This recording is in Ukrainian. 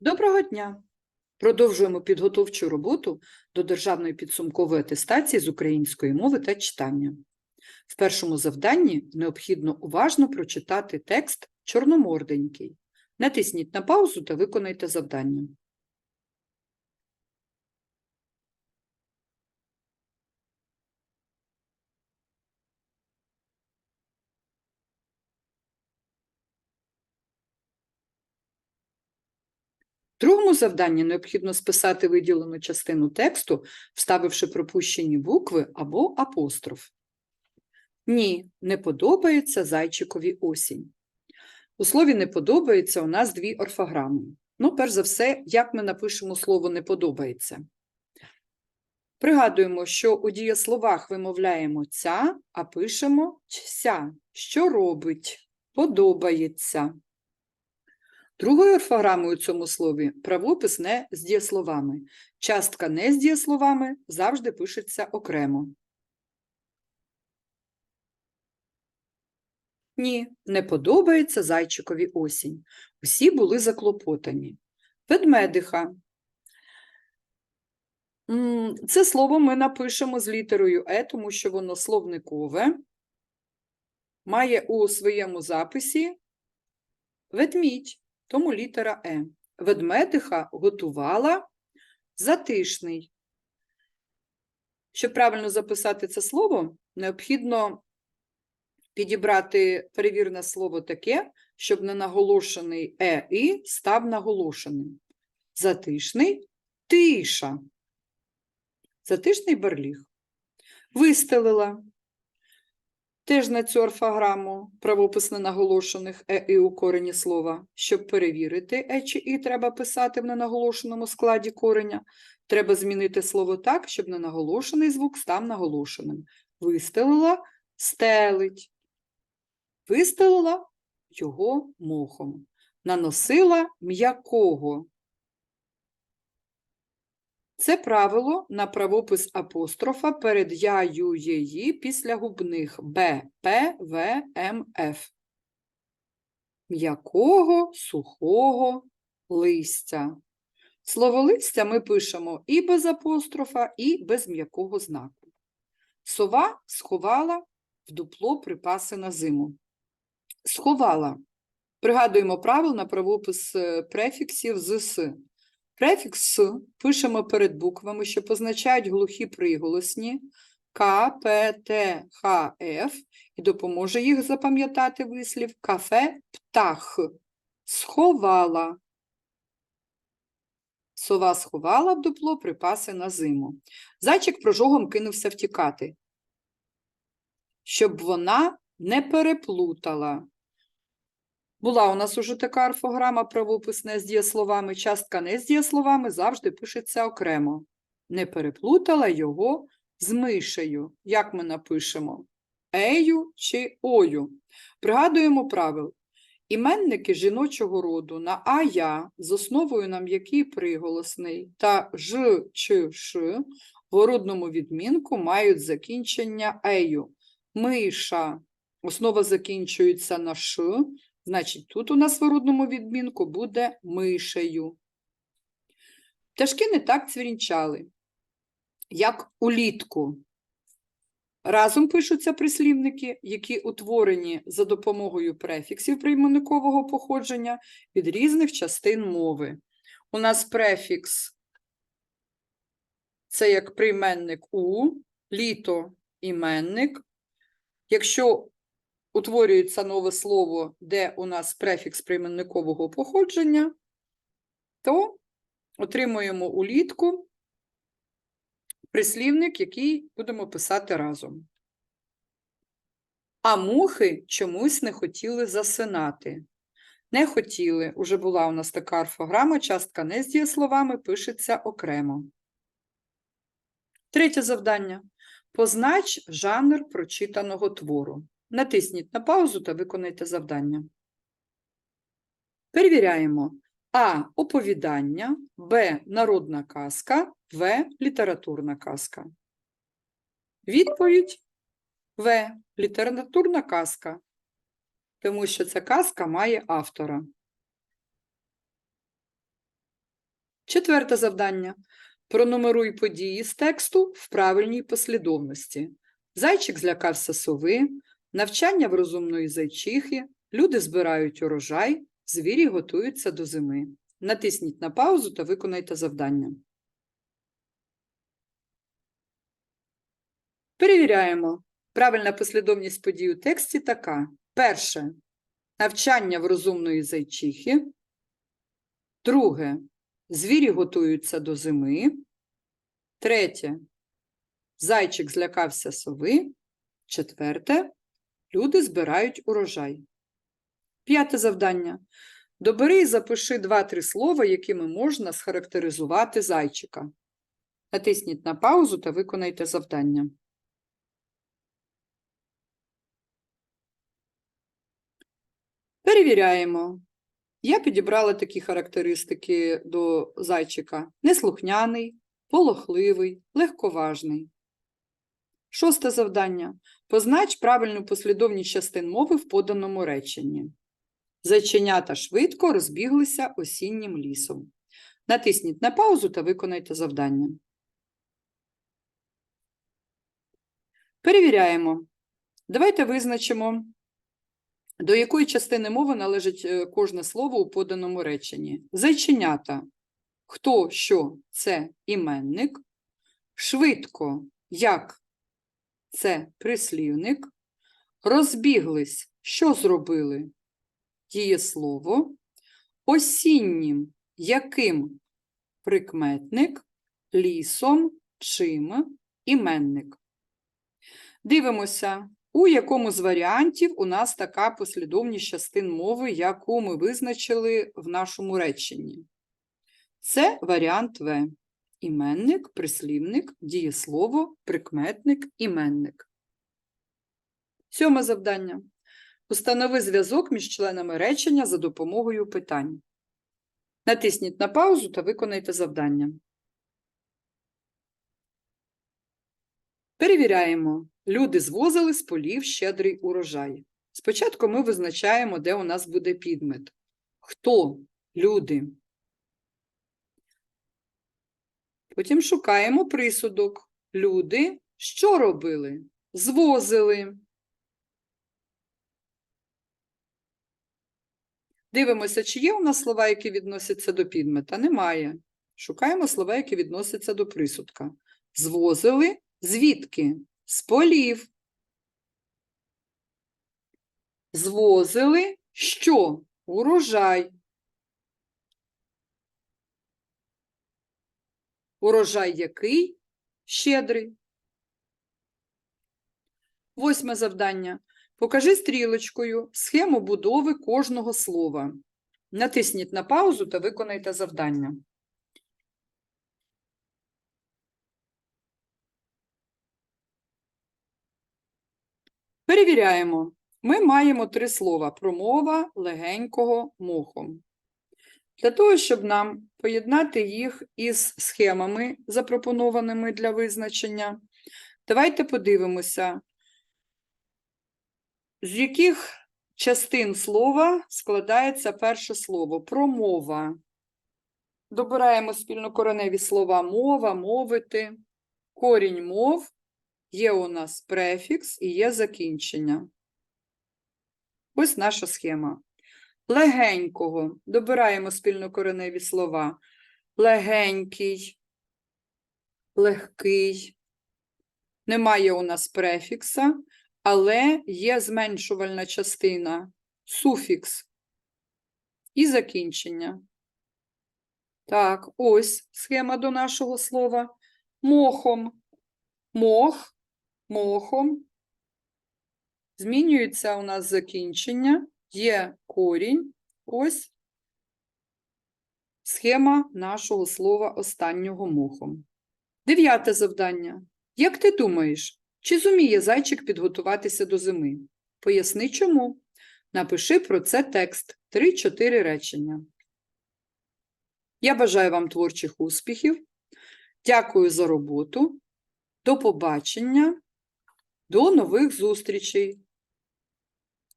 Доброго дня! Продовжуємо підготовчу роботу до державної підсумкової атестації з української мови та читання. В першому завданні необхідно уважно прочитати текст Чорноморденький. Натисніть на паузу та виконайте завдання. Другому завданні необхідно списати виділену частину тексту, вставивши пропущені букви або апостроф. Ні, не подобається зайчикові осінь. У слові не подобається у нас дві орфограми. Ну, перш за все, як ми напишемо слово не подобається. Пригадуємо, що у дієсловах вимовляємо ця, а пишемо ся. Що робить? Подобається. Другою орфограмою у цьому слові правопис не з дієсловами. Частка не з дієсловами завжди пишеться окремо. Ні, не подобається зайчикові осінь. Усі були заклопотані. Ведмедиха. Це слово ми напишемо з літерою Е, тому що воно словникове, має у своєму записі ведмідь, тому літера Е. Ведмедиха готувала затишний. Щоб правильно записати це слово, необхідно підібрати перевірне слово таке, щоб не наголошений е і став наголошеним. Затишний тиша. Затишний барліг. Вистелила. Теж на цю орфограму правопис ненаголошених е і у корені слова. Щоб перевірити е чи і треба писати в ненаголошеному складі кореня, треба змінити слово так, щоб ненаголошений звук став наголошеним. Вистелила стелить. Вистелила його мохом. Наносила м'якого. Це правило на правопис апострофа перед я, ю, є, ї після губних Б, П, В, М, Ф. М'якого, сухого листя. Слово листя ми пишемо і без апострофа, і без м'якого знаку. Сова сховала в дупло припаси на зиму. Сховала. Пригадуємо правил на правопис е, префіксів з «с». Префікс «с» пишемо перед буквами, що позначають глухі приголосні К, П, Т, Х, Ф і допоможе їх запам'ятати вислів кафе птах. Сховала. Сова сховала в дупло припаси на зиму. Зайчик прожогом кинувся втікати, щоб вона не переплутала. Була у нас уже така орфограма правописне з дієсловами, частка не з дієсловами завжди пишеться окремо. Не переплутала його з мишею. Як ми напишемо? Ею чи ою. Пригадуємо правил. Іменники жіночого роду на а-я з основою на м'який приголосний та ж чи ш в орудному відмінку мають закінчення ею. Миша. Основа закінчується на ш, Значить, тут у нас в орудному відмінку буде мишею. Пташки не так цвірінчали, як улітку. Разом пишуться прислівники, які утворені за допомогою префіксів прийменникового походження від різних частин мови. У нас префікс це як прийменник у, літо іменник. Якщо утворюється нове слово, де у нас префікс прийменникового походження, то отримуємо улітку прислівник, який будемо писати разом. А мухи чомусь не хотіли засинати. Не хотіли, уже була у нас така орфограма, частка не з дієсловами пишеться окремо. Третє завдання. Познач жанр прочитаного твору. Натисніть на паузу та виконайте завдання. Перевіряємо. А. Оповідання, Б. Народна казка, В. Літературна казка. Відповідь В. Літературна казка. Тому що ця казка має автора. Четверте завдання. Пронумеруй події з тексту в правильній послідовності. Зайчик злякався сови, навчання в розумної зайчихи, люди збирають урожай, звірі готуються до зими. Натисніть на паузу та виконайте завдання. Перевіряємо. Правильна послідовність подій у тексті така. Перше. Навчання в розумної зайчихи. Друге. Звірі готуються до зими. Третє. Зайчик злякався сови. Четверте. Люди збирають урожай. П'яте завдання. Добери і запиши два-три слова, якими можна схарактеризувати зайчика. Натисніть на паузу та виконайте завдання. Перевіряємо. Я підібрала такі характеристики до зайчика: неслухняний, полохливий, легковажний. Шосте завдання. Познач правильну послідовність частин мови в поданому реченні. Зайченята швидко розбіглися осіннім лісом. Натисніть на паузу та виконайте завдання. Перевіряємо. Давайте визначимо, до якої частини мови належить е, кожне слово у поданому реченні. Зайченята. Хто, що це іменник. Швидко, як це прислівник. Розбіглись, що зробили? Дієслово. Осіннім, яким прикметник, лісом, чим іменник. Дивимося, у якому з варіантів у нас така послідовність частин мови, яку ми визначили в нашому реченні. Це варіант В. Іменник, прислівник, дієслово, прикметник, іменник. Сьоме завдання. Установи зв'язок між членами речення за допомогою питань. Натисніть на паузу та виконайте завдання. Перевіряємо. Люди звозили з полів щедрий урожай. Спочатку ми визначаємо, де у нас буде підмет. Хто? Люди. Потім шукаємо присудок. Люди що робили? Звозили. Дивимося, чи є у нас слова, які відносяться до підмета? Немає. Шукаємо слова, які відносяться до присудка. Звозили звідки? З полів. Звозили що? Урожай. Урожай який? Щедрий. Восьме завдання. Покажи стрілочкою схему будови кожного слова. Натисніть на паузу та виконайте завдання. Перевіряємо. Ми маємо три слова: промова легенького мохом. Для того, щоб нам поєднати їх із схемами, запропонованими для визначення, давайте подивимося, з яких частин слова складається перше слово промова. Добираємо спільнокореневі слова мова, мовити, корінь мов, є у нас префікс і є закінчення. Ось наша схема. Легенького. Добираємо спільнокореневі слова. Легенький, легкий. Немає у нас префікса, але є зменшувальна частина, суфікс і закінчення. Так, ось схема до нашого слова. Мохом. Мох, мохом. Змінюється у нас закінчення, є корінь. Ось схема нашого слова останнього мохом. Дев'яте завдання. Як ти думаєш, чи зуміє зайчик підготуватися до зими? Поясни чому. Напиши про це текст 3-4 речення. Я бажаю вам творчих успіхів. Дякую за роботу. До побачення. До нових зустрічей!